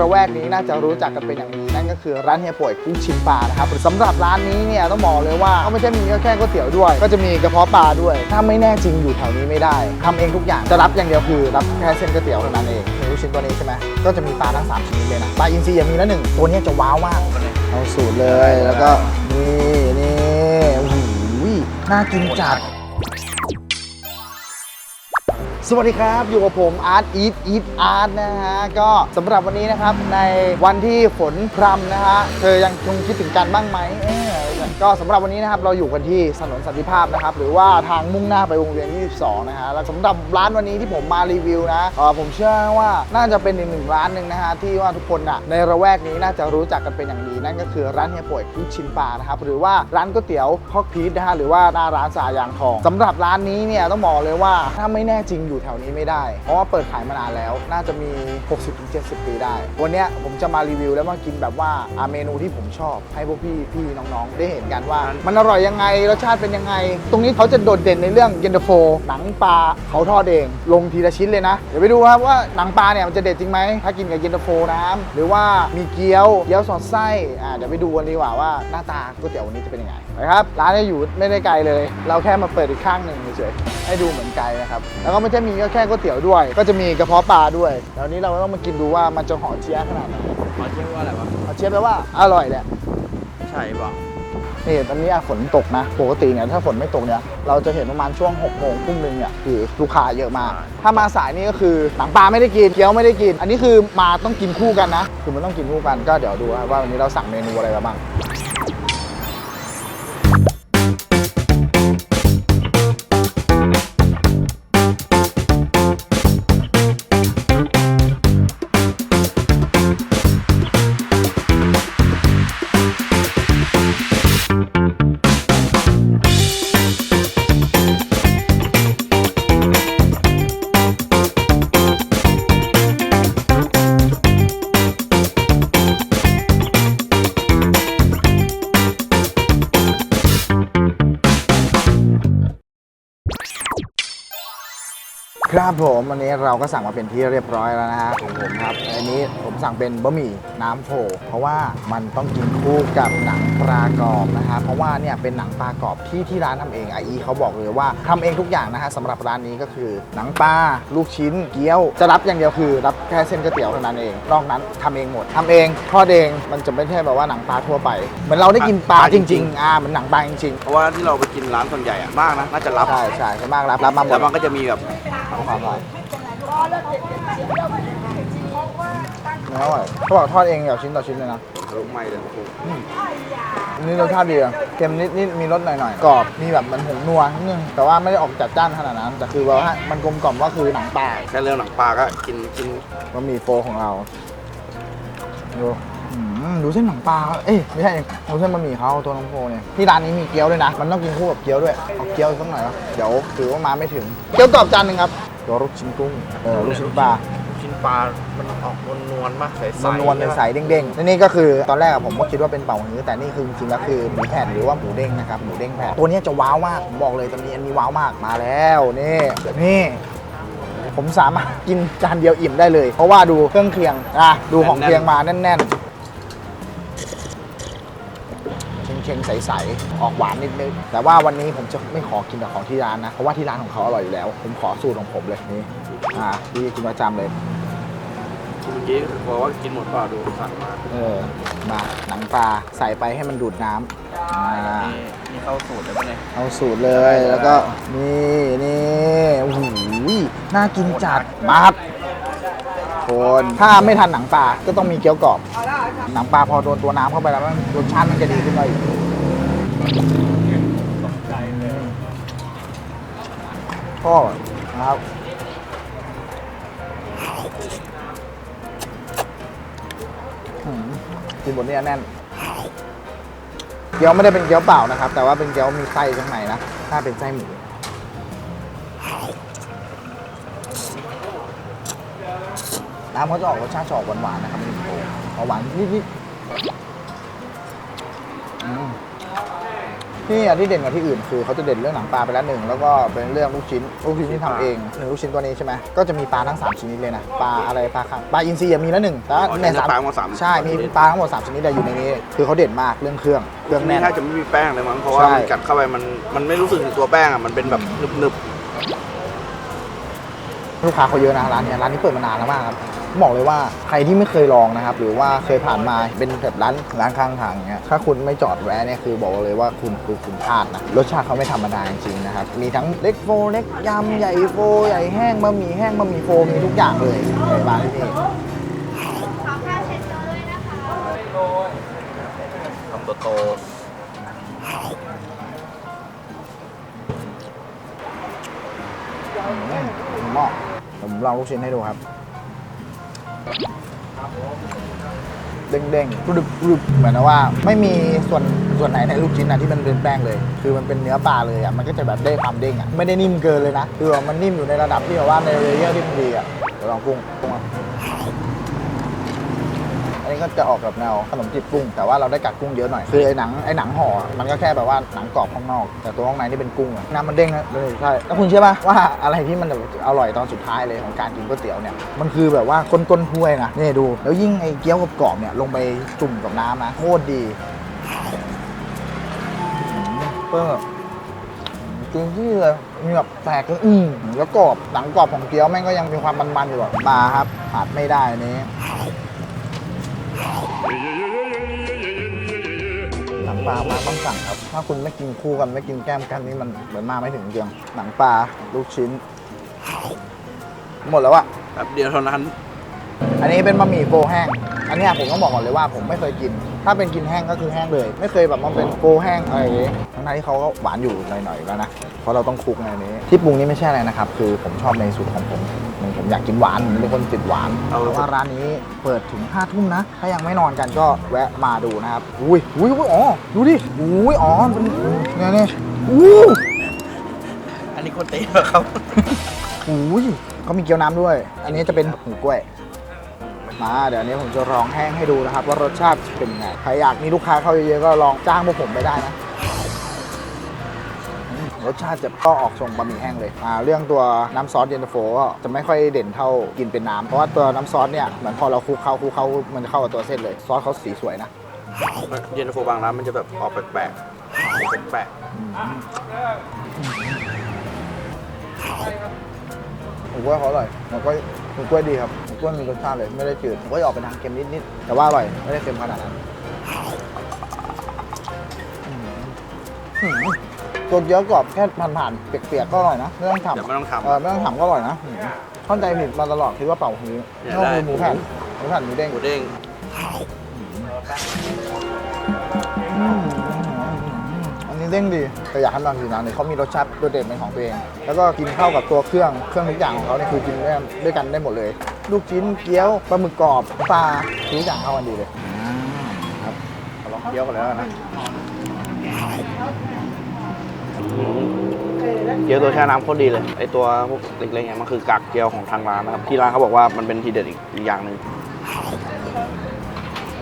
ระแวกนี้น่าจะรู้จักกันเป็นอย่างดีนั่นก็คือร้านเฮียป่วยกุ้งชิมปลานะครับสำหรับร้านนี้เนี่ยต้องบอกเลยว่าเขาไม่ใช่มีแค่ก๋วยเตี๋ยวด้วย ก็จะมีกระเพาะปลาด้วย ถ้าไม่แน่จริงอยู่แถวนี้ไม่ได้ทำเองทุกอย่างจะรับอย่างเดียวคือรับแค่เส้นก๋วยเตี๋ยวเท่านั้นเองในลูกชิ้นตัวนี้ใช่ไหมก็จะมีปลาทั้งสามชนิดเลยนะปลาอินทรีย่างมีละหนึ่งตัวนี้จะว้าวมากเอาสูตรเลยแล้วก็นี่นี่โอ้โหน่ากินจัด สวัสดีครับ อยู่กับผมอาร์ตอีทอีทอาร์ตนะฮะ ก็สำหรับวันนี้นะครับในวันที่ฝนพรำนะฮะ เธอยังคงคิดถึงกันบ้างไหม ก็สำหรับวันนี้นะครับเราอยู่กันที่ถนนสันติภาพนะครับ หรือว่าทางมุ่งหน้าไปวงเวียน 22 นะฮะแล้วสำหรับร้านวันนี้ที่ผมมารีวิวนะเอ่อผมเชื่อว่าน่าจะเป็นอีกหนึ่งร้านหนึ่งนะฮะที่ว่าทุกคนอะในระแวกนี้น่าจะรู้จักกันเป็นอย่างดีนั่นก็คือร้านเฮียป่วยลูกชิ้นปลานะครับหรือว่าร้านก๋วยเตี๋ยวพ่อพีทนะฮะหรือว่าหน้าร้านสายางทองสำหรับร้านนี้เนี่ยต้องบอกเลยว่าถ้าไม่แน่จริงอยู่แถวนี้ไม่ได้ เพราะว่าเปิดขายมานานแล้ว น่าจะมี 60-70 ปีได้ วันเนี้ยผมจะมารีวิวแล้วมากินแบบว่าอ่าเมนูที่ผมชอบให้พวกพี่พี่น้องๆได้เห็นกันว่า มันอร่อยยังไงรสชาติเป็นยังไง ตรงนี้เขาจะโดดเด่นในเรื่องเย็นตาโฟ หนังปลาเขาทอดเอง ลงทีละชิ้นเลยนะ เดี๋ยวไปดูครับว่าหนังปลาเนี่ยมันจะเด็ดจริงไหมถ้ากินกับเย็นตาโฟน้ำหรือว่ามีเกี๊ยวเกี๊ยวสอดไส้อ่าเดี๋ยวไปดูกันดีกว่าว่าหน้าตาก๋วยเตี๋ยววันนี้จะเป็นยังไงไปครับร้านเนี่ยอยู่ไม่ได้ไกลเลย เราแค่มาเปิดอีกข้างหนึ่งเฉยๆให้ดูเหมือนไกลนะครับแล้วก็ไม่ใช่มีแค่ก๋วยเตี๋ยวด้วย ก็จะมีกระเพาะปลาด้วยแล้ววันนี้เราต้องมากินดูว่ามันจะหอมเจี๊ยบขนาดไหนขอเชื่อว่าอะไรวะหอมเจี๊ยบแปลว่าอร่อยแหละใช่ป่ะ นี่ตอนนี้อะฝนตกนะ ปกติเนี่ยถ้าฝนไม่ตกเนี่ยเราจะเห็นประมาณช่วง6กโมงทุ่มหนึ่งเนี่ยคือลูกค้าเยอะมาก ถ้ามาสายนี่ก็คือหนังปลาไม่ได้กินเกี๊ยวไม่ได้กิน อันนี้คือมาต้องกินคู่กันนะ คือมันต้องกินคู่กันก็เดี๋ยวดูว่าวันนี้เราสั่งเมนูอะไรมาบ้าง ครับผมวันนี้เราก็สั่งมาเป็นที่เรียบร้อยแล้วนะฮะของผมครับอันนี้ผมสั่งเป็นบะหมี่น้ำโผเพราะว่ามันต้องกินคู่กับหนังปลากรอบนะฮะเพราะว่าเนี่ยเป็นหนังปลากรอบที่ที่ร้านทำเองไออีเขาบอกเลยว่าทำเองทุกอย่างนะฮะสำหรับร้านนี้ก็คือ หนังปลาลูกชิ้น เกี๊ยวจะรับอย่างเดียวคือ รับแค่เส้นก๋วยเตี๋ยวเท่านั้นเองนอกนั้นทำเองหมดทำเองทอดเองมันจะไม่ใช่แบบว่าหนังปลาทั่วไปเหมือนเราได้กินปลาจริงๆอ่าเหมือนหนังปลาจริงเพราะว่าที่เราไปกินร้านส่วนใหญ่อะมากนะน่าจะรับๆใช่ใช่ใช่มากรับรับมาหมแล้ดวมันก็จะมีแบบ ขอหน่อยเนื้ออร่อยเขาบอกทอดเองแบบชิ้นต่อชิ้นเลยนะลูกไม้เลยโอ้โหอันนี่รสชาติดีอะเค็มนิดนิดมีรสหน่อยหน่อยๆกรอบมีแบบมันหงนัวนิดนึงแต่ว่าไม่ได้ออกจัดจ้านขนาดนั้นแต่คือว่ามันกลมกล่อมว่าคือหนังปลาแค่เรื่องหนังปลาก็กินกินบะหมี่โฟของเราดูอืม ดูเส้นหนังปลาเขาเอ้ยไม่ใช่ดูเส้นบะหมี่เขาตัวน้องโฟเนี่ยที่ร้านนี้มีเกี๊ยวด้วยนะ มันต้องกินคู่กับเกี๊ยวด้วยเอาเกี๊ยวอีกสักหน่อยนะเดี๋ยวถือว่ามาไม่ถึง เกี๊ยวกรอบจานหนึ่งครับเดี๋ยวลูกชิ้นกุ้งเออลูกชิ้นปลากินปลา มันออกนวลๆมากใสนวลๆใสๆเด้งๆและนี่ก็คือตอนแรกอะผมก็คิดว่าเป็นเป่าฮื้อแต่นี่คือจริงๆแล้วคือหมูแผ่นหรือว่าหมูเด้งนะครับหมูเด้งแผ่นตัวเนี้ยจะว้าวมากผมบอกเลยตัวนี้อันนี้ว้าวมากมาแล้วนี่นี่ผมสามารถกินจานเดียวอิ่มได้เลย เพราะว่าดูเครื่องเคียงอะดูของเคียงมาแน่น เค็งๆใสๆออกหวานนิดๆแต่ว่าวันนี้ผมจะไม่ขอกินกับของที่ร้านนะ เพราะว่าที่ร้านของเขาอร่อยอยู่แล้ว ผมขอสูตรของผมเลยนี่อ่าที่กินประจำเลยเมื่อกี้บอกว่ากินหมดเปล่าดูสั่งมาเออมาหนังปลาใส่ไปให้มันดูดน้ำอ่า นี่เข้าสูตรแล้วเนี่ย เอาสูตรเลยแล้วก็ นี่นี่โอ้โหน่ากินจัดมาครับ คนถ้าไม่ทันหนังปลาก็ต้องมีเกี๊ยวกรอบ หนังปลาพอโดนตัวน้ำเข้าไปแล้วมันรสชาติมันจะดีขึ้นมาอีกก็นะครับอืมกินบนนี้แน่น เกี๊ยวไม่ได้เป็นเกี๊ยวเปล่านะครับ แต่ว่าเป็นเกี๊ยวมีไส้ข้างในนะ ถ้าเป็นไส้หมู น้ำเขาจะออกรสชาติจะออกหวานๆนะครับมีโออกหวานนิดๆอืมที่นี่อะที่เด่นกว่าที่อื่นคือเขาจะเด่นเรื่องหนังปลาไปแล้วหนึ่งแล้วก็เป็นเรื่องลูกชิ้นลูกชิ้นที่ทำเองหนึ่งลูกชิ้นตัวนี้ใช่ไหมก็จะมีปลาทั้งสามชนิดเลยนะปลาอะไรปลาคังปลาอินทรีมีแล้วหนึ่งแต่ว่าอ๋อในใช้เนื้อปลาทั้งหมดสามใช่มีปลาทั้งหมดสามชนิดเลยอยู่ในนี้ คือเขาเด่นมากเรื่องเครื่องเครื่องนี่แน่นแทบจะไม่มีแป้งเลยมั้งเพราะว่าใช่มันกัดเข้าไปมันมันไม่รู้สึกถึงตัวแป้งอะมันเป็นแบบหนึบ ลูกค้าเขาเยอะนะร้านเนี้ยร้านนี้เปิดมานานแล้วมากครับบอกเลยว่าใครที่ไม่เคยลองนะครับหรือว่าเคยผ่านมาเป็นแบบร้านร้านข้างทางอย่างเงี้ยถ้าคุณไม่จอดแวะเนี่ยคือบอกเลยว่าคุณคือคุณพลาดนะรสชาติเขาไม่ธรรมดาจริงๆนะครับมีทั้งเล็กโฟเล็กยำใหญ่โฟใหญ่แห้งบะหมี่แห้งบะหมี่โฟมีทุกอย่างเลยในร้านที่นี่ๆทำตัวโต ลูกชิ้นให้ดูครับ เด้งๆกรุบกรุบเหมือนกับว่า ไม่มีส่วนส่วนไหนในลูกชิ้นนะที่มันเป็นแป้งเลย คือมันเป็นเนื้อปลาเลยอะมันก็จะแบบได้ความเด้งอะไม่ได้นิ่มเกินเลยนะคือมันนิ่มอยู่ในระดับที่แบบว่าในเลเยอร์ที่มันดีอะเดี๋ยวลองกุ้งกุ้งอะ อันนี้ก็จะออกแบบแนวขนมจีบกุ้ง แต่ว่าเราได้กัดกุ้งเยอะหน่อย คือไอ้หนังไอ้หนังห่ออะมันก็แค่แบบว่าหนังกรอบข้างนอก แต่ตัวข้างในนี่เป็นกุ้งอะน้ำมันเด้งนะเลยใช่ แล้วคุณเชื่อป่ะว่าอะไรที่มันแบบอร่อยตอนสุดท้ายเลยของการกินก๋วยเตี๋ยวเนี่ย มันคือแบบว่าก้นก้นๆถ้วยนะ นี่ดู แล้วยิ่งไอ้เกี๊ยวกรอบๆเนี่ยลงไปจุ่มกับน้ำนะโคตรดีอืมเปิ้ลแบบจริงที่เลยมีแบบแตกก็อืมแล้วกรอบหนังกรอบของเกี๊ยวแม่งก็ยังมีความมันๆอยู่แบบมาครับขาดไม่ได้อันนี้ หนังปลามาต้องสั่งครับ ถ้าคุณไม่กินคู่กันไม่กินแก้มกันนี่มันเหมือนมาไม่ถึงเดียงหนังปลาลูกชิ้น หมดแล้วอะแบบเดียวเท่านั้น อันนี้เป็นบะหมี่โฟแห้ง อันเนี้ยผมต้องบอกก่อนเลยว่าผมไม่เคยกิน ถ้าเป็นกินแห้งก็คือแห้งเลย ไม่เคยแบบมันเป็นโฟแห้งอะไรอย่างงี้ทั้งๆที่เขาก็หวานอยู่หน่อยๆแล้วนะ เพราะเราต้องคลุกในอันนี้ ที่ปรุงนี่ไม่ใช่อะไรนะครับ คือผมชอบในสูตรของผม ผมผมอยากกินหวานผมเป็นคนติดหวานเอาเพราะว่าร้านนี้เปิดถึง5้าทุ่มนะ ถ้ายังไม่นอนกันก็แวะมาดูนะครับ อุ้ยอุ้ยอุ้ยอ๋อ ดูดิ อุ้ยอ๋อเป็นเนี่ยเนี่ยอู้อันนี้คนตีเหรอครับ อุ้ยเขามีเกี๊ยวน้ำด้วย อันนี้จะเป็นหูกล้วย มาเดี๋ยวนี้ผมจะลองแห้งให้ดูนะครับ ว่ารสชาติเป็นไง ใครอยากมีลูกค้าเข้าเยอะๆก็ลองจ้างพวกผมไปได้นะอืม รสชาติจะก็ออกทรงบะหมี่แห้งเลยอ่าเรื่องตัวน้ำซอสเย็นตาโฟก็จะไม่ค่อยเด่นเท่ากินเป็นน้ำเพราะว่าตัวน้ำซอสเนี่ยเหมือนพอเราคลุกเข้าคลุกเข้ามันจะเข้ากับตัวเส้นเลย ซอสเขาสีสวยนะเย็นตาโฟบางร้านมันจะแบบออกแปลกๆแปลกหมูกล้วยเขาอร่อยหมูกล้วยหมูกล้วยดีครับหมูกล้วยมีรสชาติเลยไม่ได้จืดหมูกล้วยออกเป็นทางเค็มนิดๆแต่ว่าอร่อยไม่ได้เค็มขนาดนั้นอืมอืม ตัวเกี๊ยวกรอบแค่ผ่านๆเปียกๆก็อร่อยนะไม่ต้องๆเดี๋ยวทำไม่ต้องเออทำ ไม่ต้องทำก็อร่อยนะอืมเข้าใจผิดมาตลอดคิดว่าเป่าฮื้อเนี่ยนี่ก็คือได้ หมูแผ่นหมูแผ่นหมูเด้งหมูเด้งอืมอันนี้เด้งดีแต่อยากให้ลองกินนะนี่เขามีรสชาติโดดเด่นเป็นของตัวเอง แล้วก็กินเข้ากับตัวเครื่องเครื่องทุกอย่างของเขาเนี่ยคือกินด้วยด้วยกันได้หมดเลย ลูกชิ้นเกี๊ยวปลาหมึกกรอบปลาทุกอย่างเข้ากันดีเลยอ่าครับเอาลองเกี๊ยวกันแล้วกันนะ เกี๊ยวตัวแช่น้ำโคตรดีเลยไอตัวพวกเล็กๆเนี่ยมันคือกากเกี๊ยวของทางร้านนะครับที่ร้านเขาบอกว่ามันเป็นทีเด็ดอีกอีกอย่างหนึ่ง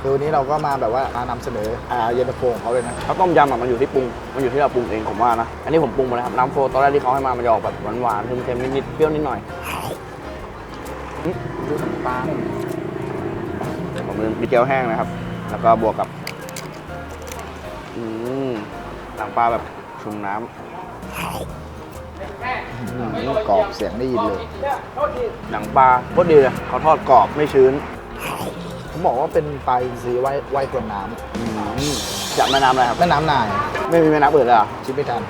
คือวันนี้เราก็มาแบบว่ามานำเสนออ่าเย็นตาโฟของเขาเลยนะข้าวต้มยำอะมันอยู่ที่ปรุงมันอยู่ที่เราปรุงเองผมว่านะอันนี้ผมปรุงมาแล้วครับน้ำโฟตอนแรกที่เขาให้มามันจะออกแบบหวานๆเค็มๆนิดๆเปรี้ยวนิดหน่อยดูสันปลาผมเป็นมีเกี๊ยวแห้งนะครับ แล้วก็บวกกับอืมหนังปลาแบบ ชุมน้ำอืมกรอบเสียงได้ยินเลยหนังปลาโคตรดีเลยเขาทอดกรอบไม่ชื้นผมบอกว่าเป็นปลาอินทรีว่ายว่ายทวนน้อืมจากแม่น้ำอะไรครับำแม่น้ำนายไม่มีแม่น้ำอื่นเลยเหรอชิมไม่ทัน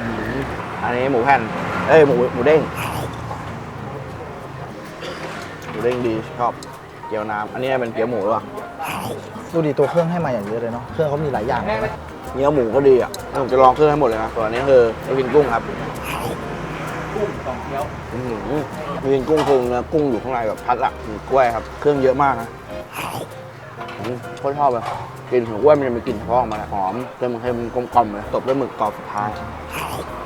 อืมอันนี้หมูแผ่นเอ้ยหมูหมูเด้งหมูเด้งดีชอบเกี๊ยวน้ำอันนี้เป็นเกี๊ยวหมูหรือเปล่า ดูดิตัวเครื่องให้มาอย่างเยอะเลยเนาะ เครื่องเขามีหลายอย่างเลยนะเนื้อหมูก็ดีอะแล้วผมจะลองเครื่องให้หมดเลยนะส่วนอันนี้คือไม่กินกุ้งครับกุ้งไม่กินกุ้งคือเนื้อกุ้งอยู่ข้างในแบบพัดอะมีกล้วยครับ เครื่องเยอะมากนะอืมโคตรชอบเลยกลินของกล้วยมันจะมีกลิ่นเฉพาะออกมาเลยหอมเค็มเค็มกลมกล่อมเลยตบด้วยหมึกกรอบสุดท้ายอืม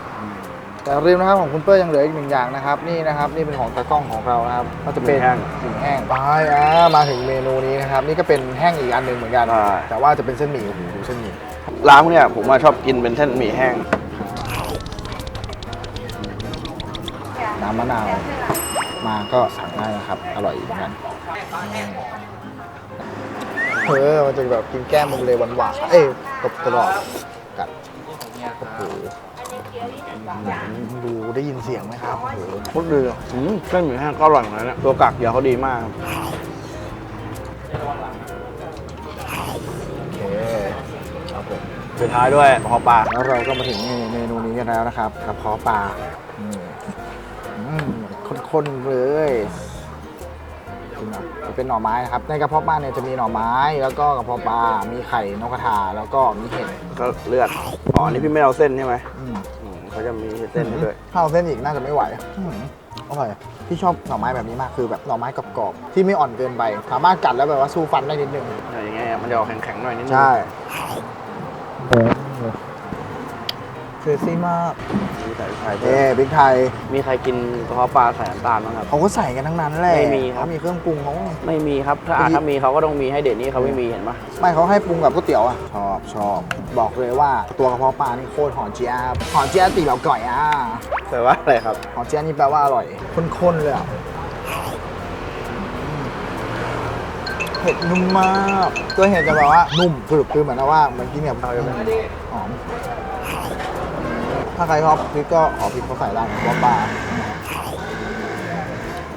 แต่ริมนะครับของคุณเปิ้ลยังเหลืออีกหนึ่งอย่างนะครับนี่นะครับนี่เป็นของตากล้องของเรานะครับก็จะเป็นหมี่แห้งหมี่แห้งไปอ่ามาถึงเมนูนี้นะครับนี่ก็เป็นแห้งอีกอันหนึ่งเหมือนกัน ใช่ แต่ว่าจะเป็นเส้นหมี่โอ้โหดูเส้นหมี่ร้านพวกเนี่ยผมมาชอบกินเป็นเส้นหมี่แห้ง น้ำมะนาวมาก็สั่งได้นะครับอร่อยเหมือนกันเออมันจะแบบกินแก้มมันเลยหวานๆเอ้ยกรอบ ดูได้ยินเสียงไหมครับโอ้โหโคตรดีอะอืมเส้นหมี่แห้งก็อร่อยเหมือนกันนะตัวกากเกี๊ยวเขาดีมากครับโอเคครับผมสุดท้ายด้วยกระเพาะปลาแล้วเราก็มาถึงเมนูนี้กันแล้วนะครับกระเพาะปลาอืมอืมข้นๆเลยจริงเหรอจะเป็นหน่อไม้นะครับ ในกระเพาะปลาเนี่ยจะมีหน่อไม้ แล้วก็กระเพาะปลา มีไข่นกกระทาแล้วก็มีเห็ดก็เลือดอ๋ออันนี้พี่ไม่เอาเส้นใช่ไหมอืมอืม เขาจะมีเส้นให้ด้วยถ้าเอาเส้นอีกน่าจะไม่ไหวอืมอร่อยพี่ชอบหน่อไม้แบบนี้มากคือแบบหน่อไม้กรอบๆที่ไม่อ่อนเกินไป สามารถกัดแล้วแบบว่าสู้ฟันได้นิดนึงอย่างเงี้ยมันจะออกแข็งๆหน่อยนิดนึง ใช่คือซี่มากมี ใส่ไข่ด้วเอ้ยบิ๊กไทยมีใครกินกระเพาะปลาใส่น้ำตาลบ้างครับ เขาก็ใส่กันทั้งนั้นแหละไม่มีครับ เขามีเครื่องปรุงเขาไม่มีครับ ถ้าอาจถ้ามีเขาก็ต้องมีให้เด็ดนี่เขาไม่มีเห็นปะไม่เขาให้ปรุงกับก๋วยเตี๋ยวอะ ชอบชอบ บอกเลยว่าตัวกระเพาะปลานี่โคตรหอมเจี๊ยบหอมเจี๊ยบตีแบบก่อยอะแต่ว่าอะไรครับ หอมเจี๊ยบนี่แปลว่าอร่อยข้นๆเลยอะเห็ดนุ่มมาก ตัวเห็ดจะแบบว่านุ่มกรึบคือเหมือนกับว่าเหมือนกินแบบหอม ถ้าใครชอบพริกก็ขอพริกเขาใส่ได้นะกระเพาปลา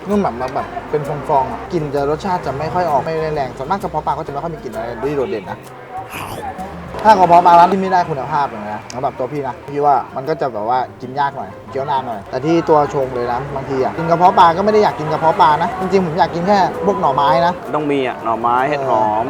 นุ่มแบบมาแบบเป็นฟองๆอะกลิ่นจะรสชาติจะไม่ค่อยออกไม่แรงส่วนมากกระเพาะปลาก็จะไม่ค่อยมีกลิ่นอะไรที่โดดเด่นนะถ้ากระเพาะปลาร้านที่ไม่ได้คุณภาพอย่างเงี้ยสำหรับตัวพี่นะพี่ว่ามันก็จะแบบว่ากินยากหน่อยเคี้ยวนานหน่อย แต่ที่ตัวชงเลยนะบางทีอะกินกระเพาะปลาก็ไม่ได้อยากกินกระเพาะปลานะจริงๆผมอยากกินแค่พวกหน่อไม้นะต้องมีอะหน่อไม้เห็ดหอม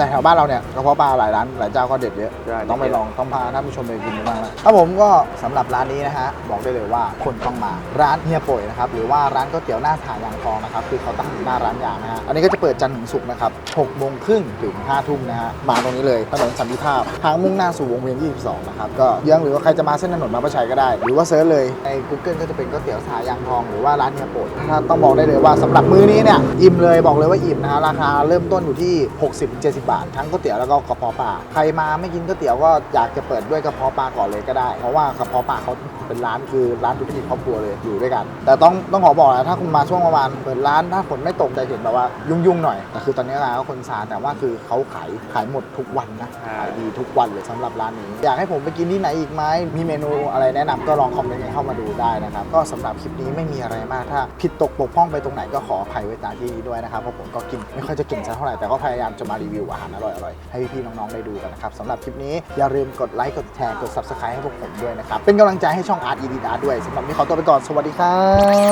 แต่แถวบ้านเราเนี่ยกระเพาะปลาหลายร้านหลายเจ้าก็เด็ดเยอะใช่ ต้องไปลองต้องพาท่านผู้ชมไปกินดูบ้างนะถ้าผมก็สำหรับร้านนี้นะฮะบอกได้เลยว่าคนต้องมาร้านเฮียป่วยนะครับหรือว่าร้านก๋วยเตี๋ยวหน้าถายางทองนะครับคือเขาตั้งอยู่หน้าร้านยางนะฮะอันนี้ก็จะเปิดจันทร์ถึงศุกร์นะครับ6โมงครึ่งถึง5ทุ่มนะฮะมาตรงนี้เลยถนนสันติภาพทางมุ่งหน้าสู่วงเวียน22นะครับก็เยังหรือว่าใครจะมาเส้นถนนมาประชัยก็ได้ หรือว่าเซิร์ชเลยใน Google ก็จะเป็นก๋วยเตี๋ยวถายางทองหรือว่าร้านเฮียป่วยถ้าต้องบอกได้เลยว่าสำหรับมื้อนี้เนี่ยอิ่มเลยบอกเลยว่าอิ่มนะฮะราคาเริ่มต้นอยู่ที่ 60-70 บาท ทั้งก๋วยเตี๋ยวแล้วก็กระเพาะปลาใครมาไม่กินก๋วยเตี๋ยวก็อยากจะเปิดด้วยกระเพาะปลาก่อนเลยก็ได้ เพราะว่ากระเพาะปลาเขา เป็นร้านคือร้านธุรกิจครอบครัวเลยอยู่ด้วยกัน แต่ต้องต้องขอบอกนะถ้าคุณมาช่วงประมาณเปิดร้านถ้าฝนไม่ตกจะเห็นแบบว่ายุ่งๆหน่อยแต่คือตอนนี้ร้านก็คนซาแต่ว่าคือเขาขายขายหมดทุกวันนะใช่ขายดีทุกวันเลยสำหรับร้านนี้ อยากให้ผมไปกินที่ไหนอีกไหมมีเมนูอะไรแนะนำก็ลองคอมเมนต์กันเข้ามาดูได้นะครับก็สำหรับคลิปนี้ไม่มีอะไรมากถ้าผิดตกบกพร่องไปตรงไหนก็ขออภัยไว้ตามที่นี้ด้วยนะครับเพราะผมก็กินไม่ค่อยจะเก่งสักเท่าไหร่แต่ก็พยายามจะมารีวิวอาหารอร่อยๆให้พี่ๆน้องๆได้ดูกันนะครับสำหรับคลิปนี้อย่าลืมกดไลค์กดแชร์กด subscribe ให้พวกผมด้วยนะครับเป็นกำลังใจให้ช่องอาร์ตอีดีอาร์ด้วยสำหรับนี้ขอตัวไปก่อนสวัสดีครั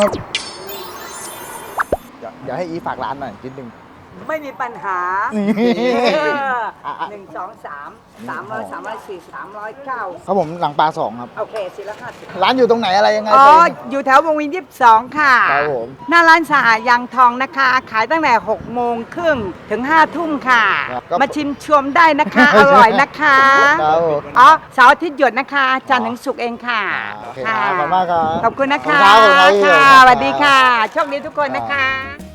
บ เดี๋ยวเดี๋ยวให้อีฝากร้านหน่อยนิดนึง ไม่มีปัญหานี่เอออะอะหนึ่งสองสามสามร้อยสามร้อยสี่สามร้อยเก้าครับผมหลังปลาสองครับ โอเคสี่ร้อยห้าสิบ ร้านอยู่ตรงไหนอะไรยังไงอ๋อเชิญอยู่แถววงเวินยี่สิบสองค่ะ ครับผม หน้าร้านสหายางทองนะคะ ขายตั้งแต่หกโมงครึ่งถึงห้าทุ่มค่ะ ครับก็ มาชิมชมได้นะคะ อร่อยนะคะ ครับผม อ๋อเสาร์อาทิตย์หยุดนะคะ จันทร์ถึงศุกร์เองค่ะอ่าโอเคครับขอบคุณมากครับขอบคุณนะคะขอบคุณครับค่ะขอบคุณครับสวัสดีค่ะ โชคดีทุกคนนะคะ